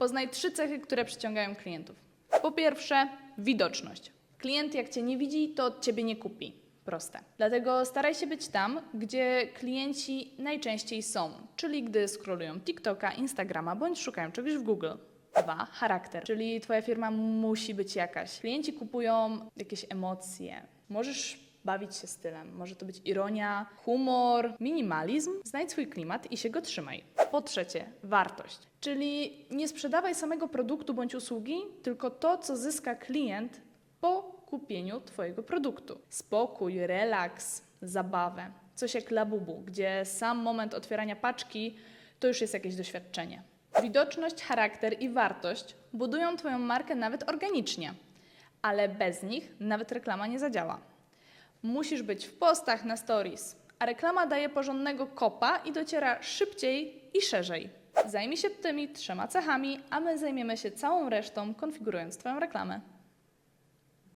Poznaj trzy cechy, które przyciągają klientów. Po pierwsze, widoczność. Klient jak Cię nie widzi, to od Ciebie nie kupi. Proste. Dlatego staraj się być tam, gdzie klienci najczęściej są, czyli gdy scrollują TikToka, Instagrama bądź szukają czegoś w Google. Dwa, charakter, czyli Twoja firma musi być jakaś. Klienci kupują jakieś emocje. Możesz bawić się stylem. Może to być ironia, humor, minimalizm. Znajdź swój klimat i się go trzymaj. Po trzecie, wartość. Czyli nie sprzedawaj samego produktu bądź usługi, tylko to, co zyska klient po kupieniu Twojego produktu. Spokój, relaks, zabawę. Coś jak labubu, gdzie sam moment otwierania paczki to już jest jakieś doświadczenie. Widoczność, charakter i wartość budują Twoją markę nawet organicznie, ale bez nich nawet reklama nie zadziała. Musisz być w postach na stories, a reklama daje porządnego kopa i dociera szybciej i szerzej. Zajmij się tymi trzema cechami, a my zajmiemy się całą resztą, konfigurując Twoją reklamę.